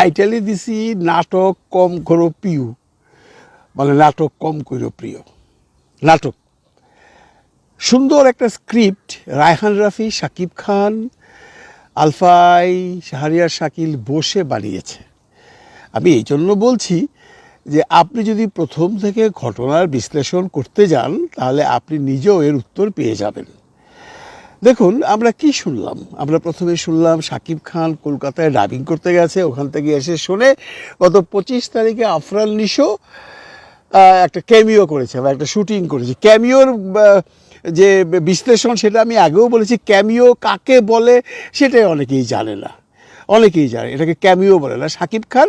টাইটেলই দিছি নাটক কম করো পিউ মানে নাটক কম করো প্রিয়। নাটক। সুন্দর একটা স্ক্রিপ্ট রায়হান রাফি শাকিব খান, আলফাই, শাহরিয়ার শাকিল বসে বানিয়েছে। আমি এই জন্য বলছি যে আপনি যদি প্রথম থেকে ঘটনার বিশ্লেষণ করতে যান, তাহলে আপনি নিজেও এর উত্তর পেয়ে যাবেন। দেখুন, আমরা কি শুনলাম? আমরা প্রথমে শুনলাম সাকিব খান কলকাতায় ডাবিং করতে গেছে, ওখান থেকে এসে শুনে গত পঁচিশ তারিখে আফরান নিশো একটা ক্যামিও করেছে বা একটা শুটিং করেছে। ক্যামিওর যে বিশ্লেষণ সেটা আমি আগেও বলেছি ক্যামিও কাকে বলে সেটাই অনেকেই জানে না। অনেকেই জানে, এটাকে ক্যামিও বলে না। সাকিব খান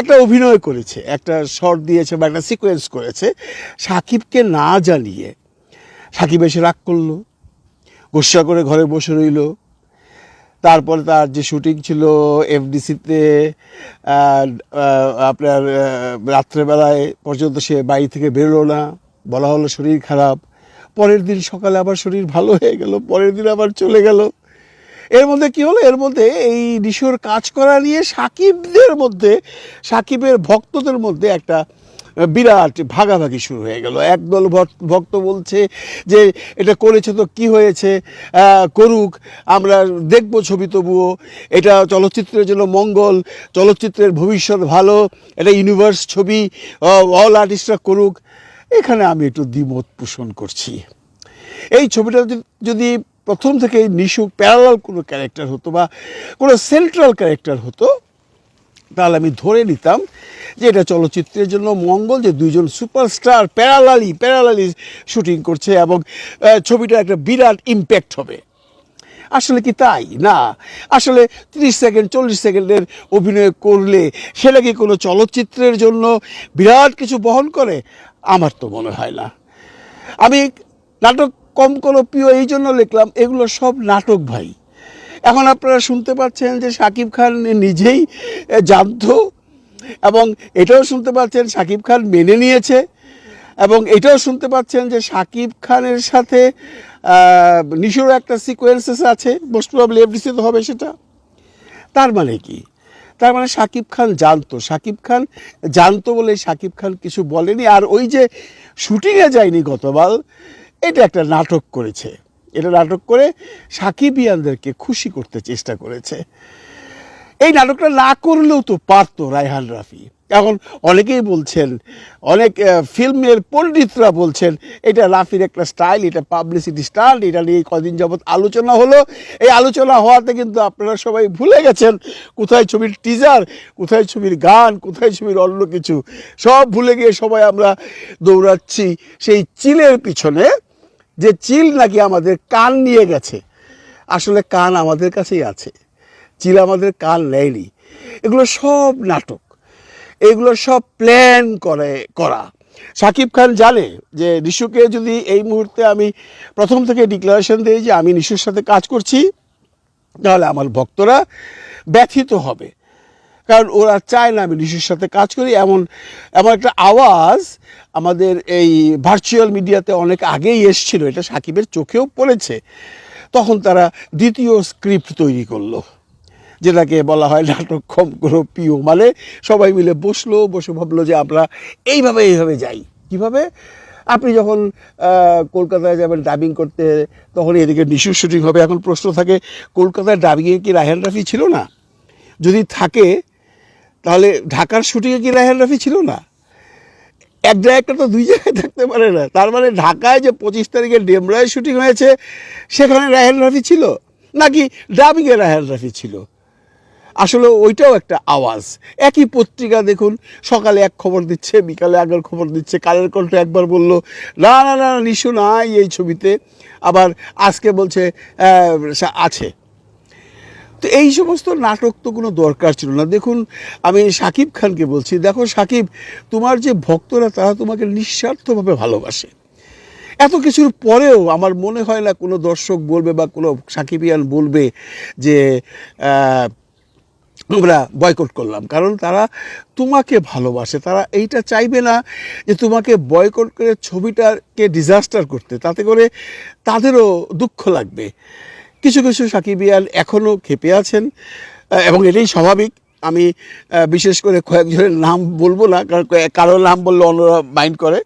একটা অভিনয় করেছে, একটা শর্ট দিয়েছে বা একটা সিকোয়েন্স করেছে। সাকিবকে না জানিয়ে, সাকিব এসে রাগ করল। গোসা করে ঘরে বসে রইল। তারপরে তার যে শুটিং ছিল এফডিসিতে আপনার রাত্রেবেলায় পর্যন্ত সে বাড়ি থেকে বেরোলো না। বলা হলো শরীর খারাপ। পরের দিন সকালে আবার শরীর ভালো হয়ে গেল, পরের দিন আবার চলে গেল। এর মধ্যে কি হলো? এর মধ্যে এই নিশোর কাজ করা নিয়ে সাকিবদের মধ্যে, সাকিবের ভক্তদের মধ্যে একটা বিরাট ভাগাভাগি শুরু হয়ে গেল। একদল ভক্ত বলছে যে, এটা করেছে তো কি হয়েছে? করুক, আমরা দেখব ছবি তবুও। এটা চলচ্চিত্রের জন্য মঙ্গল, চলচ্চিত্রের ভবিষ্যৎ ভালো, এটা ইউনিভার্স ছবি অল আর্টিস্টরা করুক। এখানে আমি একটু দ্বিমত পোষণ করছি। এই ছবিটা যদি- প্রথম থেকে নিশু প্যারালাল কোনো ক্যারেক্টার হতো বা কোনো সেন্ট্রাল ক্যারেক্টার হতো, তাহলে আমি ধরে নিতাম যে এটা চলচ্চিত্রের জন্য মঙ্গল যে দুইজন সুপারস্টার প্যারালালি প্যারালালি শুটিং করছে এবং ছবিটা একটা বিরাট ইম্প্যাক্ট হবে। আসলে কি তাই? না। আসলে তিরিশ সেকেন্ড, চল্লিশ সেকেন্ডের অভিনয় করলে সেটা কি কোনো চলচ্চিত্রের জন্য বিরাট কিছু বহন করে? আমার তো মনে হয় না। আমি নাটক কম কোনো প্রিয় এই জন্য লিখলাম, এগুলো সব নাটক ভাই। এখন আপনারা শুনতে পাচ্ছেন যে শাকিব খান নিজেই জানতো এবং এটাও শুনতে পাচ্ছেন শাকিব খান মেনে নিয়েছে এবং এটাও শুনতে পাচ্ছেন যে শাকিব খানের সাথে নিশোর একটা সিকোয়েন্সেস আছে মোস্ট প্রবলি এফডিসিতে হবে সেটা। তার মানে কি? তার মানে শাকিব খান জানতো। শাকিব খান জানতো বলে শাকিব খান কিছু বলেনি। আর ওই যে শুটিংয়ে যায়নি গতবার এটা একটা নাটক করেছে। এটা নাটক করে সাকিবিয়ানদেরকে খুশি করতে চেষ্টা করেছে। এই নাটকটা না করলেও তো পারতো রায়হান রাফি। এখন অনেকেই বলছেন, অনেক ফিল্মের পণ্ডিতরা বলছেন, এটা রাফির একটা স্টাইল, এটা পাবলিসিটি স্টাইল, এটা নিয়ে কদিন যাবৎ আলোচনা হলো। এই আলোচনা হওয়াতে কিন্তু আপনারা সবাই ভুলে গেছেন, কোথায় ছবির টিজার কোথায় ছবির গান, কোথায় ছবির অন্য কিছু, সব ভুলে গিয়ে সবাই আমরা দৌড়াচ্ছি সেই চিলের পিছনে, যে চিল নাকি আমাদের কান নিয়ে গেছে। আসলে কান আমাদের কাছেই আছে। চিল আমাদের কান নেয়নি। এগুলো সব নাটক। এগুলো সব প্ল্যান করে, করা। সাকিব খান জানে যে নিশুকে যদি এই মুহূর্তে আমি প্রথম থেকে ডিক্লারেশন দিই যে আমি নিশুর সাথে কাজ করছি, তাহলে আমার ভক্তরা ব্যথিত হবে। কারণ ওরা চায় না আমি নিশুর সাথে কাজ করি। এমন এমন একটা আওয়াজ আমাদের এই ভার্চুয়াল মিডিয়াতে অনেক আগেই এসছিল। এটা সাকিবের চোখেও পড়েছে। তখন তারা দ্বিতীয় স্ক্রিপ্ট তৈরি করল। যেটাকে বলা হয় নাটক কম করো পিও মানে সবাই মিলে বসল, বসে ভাবলো যে আমরা এইভাবে এইভাবে যাই। কীভাবে? আপনি যখন কলকাতায় যাবেন ডাবিং করতে, তখন এদিকে নিশুর শুটিং হবে এখন প্রশ্ন থাকে, কলকাতায় ডাবিংয়ে কি রায়হান রাফি ছিল না? যদি থাকে, তাহলে ঢাকার শুটিংয়ে কি রায়হান রাফি ছিল না? এক জায়গায় তো দুই জায়গায় থাকতে পারে না। তার মানে ঢাকায় যে পঁচিশ তারিখে ডেমরায় শুটিং হয়েছে, সেখানে রায়হান রাফি ছিল? নাকি ডাবিংয়ে রায়হান রাফি ছিল? আসলে ওইটাও একটা আওয়াজ। একই পত্রিকা দেখুন, সকালে এক খবর দিচ্ছে, বিকালে আগের খবর দিচ্ছে, কালের কণ্ঠ একবার বলল, না না না নিশু নাই এই ছবিতে। আবার আজকে বলছে আছে। তো এই সমস্ত নাটক তো কোনো দরকার ছিল না। দেখুন, আমি সাকিব খানকে বলছি, দেখো সাকিব, তোমার যে ভক্তরা, তারা তোমাকে নিঃস্বার্থভাবে ভালোবাসে। এত কিছুর পরেও আমার মনে হয় না কোনো দর্শক বলবে বা কোনো সাকিবিয়ান বলবে যে আমরা বয়কট করলাম। কারণ তারা তোমাকে ভালোবাসে, তারা এইটা চাইবে না যে তোমাকে বয়কট করে ছবিটাকে ডিজাস্টার করতে। তাতে করে তাদেরও দুঃখ লাগবে। কিছু কিছু সাকিবিয়ান এখনও ক্ষেপে আছেন এবং এটাই স্বাভাবিক। আমি বিশেষ করে কয়েকজনের নাম বলব না, কারণ কারোর নাম বললে অন্যরা মাইন্ড করে।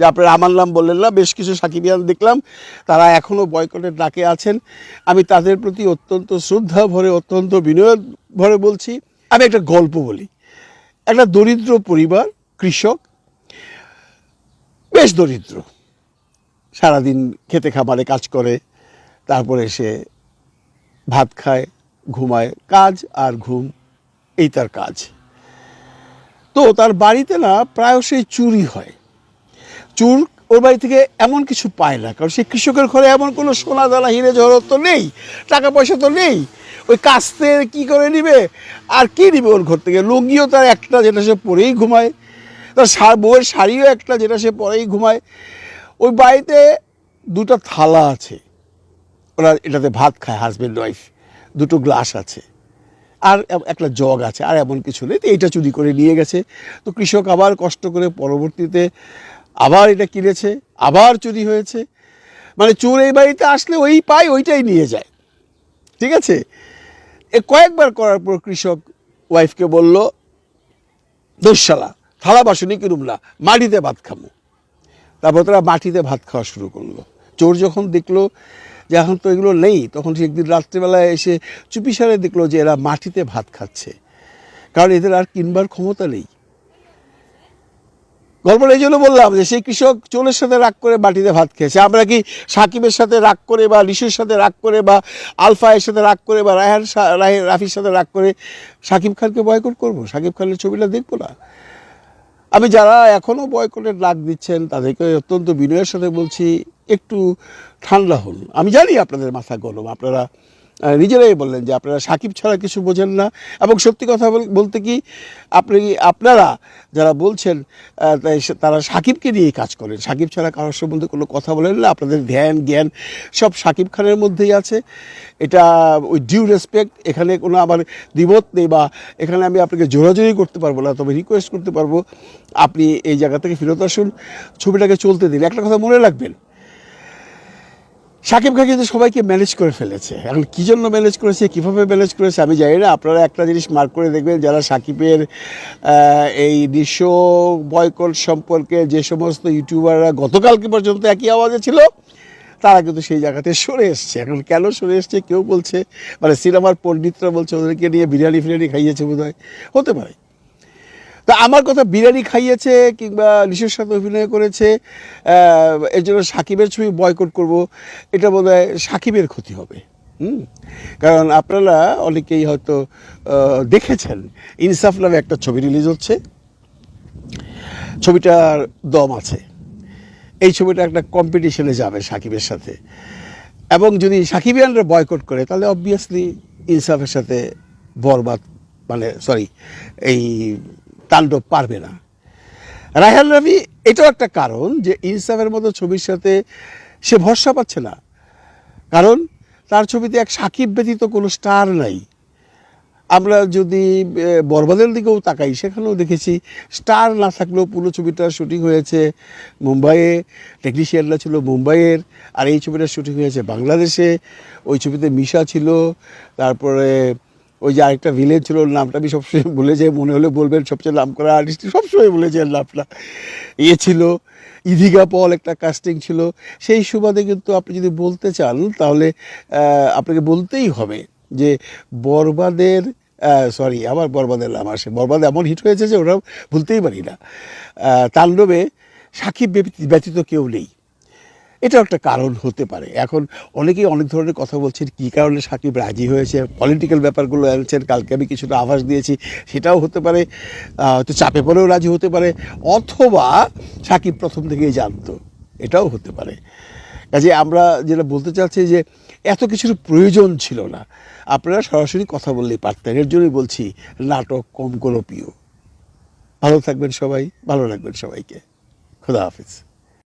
যে আপনারা আমার নাম বললেন না, বেশ কিছু সাকিবিয়ান দেখলাম, তারা এখনও বয়কটের ডাকে আছেন। আমি তাদের প্রতি অত্যন্ত শ্রদ্ধা ভরে, অত্যন্ত বিনয় ভরে বলছি, আমি একটা গল্প বলি। একটা দরিদ্র পরিবার, কৃষক, বেশ দরিদ্র। সারাদিন খেতে খাবারে কাজ করে, তারপরে সে ভাত খায়, ঘুমায়, কাজ আর ঘুম, এই তার কাজ। তো তার বাড়িতে না প্রায়শই চুরি হয়। চুর ওর বাড়ি থেকে এমন কিছু পায় না, কারণ সে কৃষকের ঘরে এমন কোনো সোনা দানা, হিরে জহরত তো নেই, টাকা পয়সা তো নেই। ওই কাস্তে কি করে নিবে? আর কি নিবে ওর ঘর থেকে? লুঙ্গিও তার একটা যেটা সে পরেই ঘুমায়, তার বউয়ের শাড়িও একটা যেটা সে পরেই ঘুমায়। ওই বাড়িতে দুটো থালা আছে, ওরা এটাতে ভাত খায় হাজব্যান্ড ওয়াইফ দুটো গ্লাস আছে, আর একটা জগ আছে, আর এমন কিছু নেই। তো এইটা চুরি করে নিয়ে গেছে। তো কৃষক আবার কষ্ট করে পরবর্তীতে আবার এটা কিনেছে, আবার চুরি হয়েছে। মানে চোর এই বাড়িতে আসলে ওই পায় ওইটাই নিয়ে যায়। ঠিক আছে? এ কয়েকবার করার পর কৃষক ওয়াইফকে বলল, দোষশালা, থালা বাসনই কিনুম না, মাটিতে ভাত খামো। তারপর তারা মাটিতে ভাত খাওয়া শুরু করল। চোর যখন দেখল যে এখন তো এগুলো নেই, তখন সে একদিন রাত্রেবেলায় এসে চুপিসারে দেখল যে এরা মাটিতে ভাত খাচ্ছে। কারণ এদের আর কিনবার ক্ষমতা নেই। গল্পটা এই জন্য বললাম যে সেই কৃষক চোরের সাথে রাগ করে বাটিতে ভাত খেয়েছে। আমরা কি সাকিবের সাথে রাগ করে বা লিশুর সাথে রাগ করে বা আলফায়ের সাথে রাগ করে বা রায়হান রায়- রাফির সাথে রাগ করে সাকিব খানকে বয়কট করব? সাকিব খানের ছবিটা দেখব না? আমি যারা এখনও বয়কটের ডাক দিচ্ছেন, তাদেরকে অত্যন্ত বিনয়ের সাথে বলছি, একটু ঠান্ডা হন। আমি জানি আপনাদের মাথা গরম, আপনারা নিজেরাই বললেন যে আপনারা সাকিব ছাড়া কিছু বোঝেন না। এবং সত্যি কথা বল- বলতে কি, আপনি, আপনারা যারা বলছেন তারা সাকিবকে নিয়ে কাজ করেন। সাকিব ছাড়া কারোর সম্বন্ধে কোনো কথা বলেন না। আপনাদের ধ্যান, জ্ঞান সব সাকিব খানের মধ্যেই আছে। এটা ওই ডিউ রেসপেক্ট, এখানে কোনো আমার দ্বিমত নেই বা এখানে আমি আপনাকে জোরাজোরি করতে পারব না, তবে রিকোয়েস্ট করতে পারব, আপনি এই জায়গা থেকে ফেরত আসুন, ছবিটাকে চলতে দিন। একটা কথা মনে রাখবেন সাকিব খান কিন্তু সবাইকে ম্যানেজ করে ফেলেছে। এখন কী জন্য ম্যানেজ করেছে, কীভাবে ম্যানেজ করেছে, আমি জানি না। আপনারা একটা জিনিস মার্ক করে দেখবেন, যারা সাকিবের এই দৃশ্য বয়কট সম্পর্কে যে সমস্ত ইউটিউবাররা গতকালকে পর্যন্ত একই আওয়াজে ছিল, তারা কিন্তু সেই জায়গাতে সরে এসছে। এখন কেন সরে এসছে, কেউ বলছে মানে সিনেমার পণ্ডিতরা বলছে, ওদেরকে নিয়ে বিরিয়ানি ফিরিয়ানি খাইয়েছে বোধ হতে পারে। তা আমার কথা বিরিয়ানি খাইয়েছে কিংবা লিশুর সাথে অভিনয় করেছে এর জন্য সাকিবের ছবি বয়কট করব, এটা বোধ হয় সাকিবের ক্ষতি হবে। হুম? কারণ আপনারা অনেকেই হয়তো দেখেছেন, ইনসাফ নামে একটা ছবি রিলিজ হচ্ছে। ছবিটার দম আছে। এই ছবিটা একটা কম্পিটিশনে যাবে সাকিবের সাথে। এবং যদি সাকিবিয়ানরা বয়কট করে, তাহলে অবভিয়াসলি ইনসাফের সাথে বরবাদ মানে সরি এই তাণ্ডব পারবে না। রায়হান রবি এটাও একটা কারণ যে ইনসাফের মতো ছবির সাথে সে ভরসা পাচ্ছে না। কারণ তার ছবিতে এক সাকিব ব্যতীত কোনো স্টার নাই। আমরা যদি বরবাদের দিকেও তাকাই, সেখানেও দেখেছি স্টার না থাকলেও পুরো ছবিটা শুটিং হয়েছে মুম্বাইয়ে টেকনিশিয়ানরা ছিল মুম্বাইয়ের, আর এই ছবিটা শুটিং হয়েছে বাংলাদেশে। ওই ছবিতে মিশা ছিল, তারপরে ওই যে আরেকটা ভিলেজ ছিল নামটা আমি সবসময় ভুলে যাই, মনে হলে বলবেন, সবচেয়ে নাম করা আর্টিস্ট সবসময় ভুলে যাই নামটা। ইয়ে ছিল ইদিকা পল একটা কাস্টিং ছিল। সেই সুবাদে কিন্তু আপনি যদি বলতে চান, তাহলে আপনাকে বলতেই হবে যে বরবাদের সরি আবার বরবাদের নাম আসে। বরবাদ এমন হিট হয়েছে যে ওরা ভুলতেই পারি না। তাণ্ডবে সাকিব ব্যতীত কেউ নেই। এটাও একটা কারণ হতে পারে। এখন অনেকেই অনেক ধরনের কথা বলছেন, কী কারণে সাকিব রাজি হয়েছে পলিটিক্যাল ব্যাপারগুলো আনছেন কালকে আমি কিছুটা আভাস দিয়েছি, সেটাও হতে পারে হয়তো চাপে পড়েও রাজি হতে পারে, অথবা সাকিব প্রথম থেকেই জানতো, এটাও হতে পারে। কাজে আমরা যেটা বলতে চাচ্ছি যে, এত কিছুর প্রয়োজন ছিল না। আপনারা সরাসরি কথা বললেই পারতেন, এর জন্যই বলছি, নাটক কম কোনো প্রিয় ভালো থাকবেন সবাই, ভালো রাখবেন সবাইকে। খোদা হাফিজ।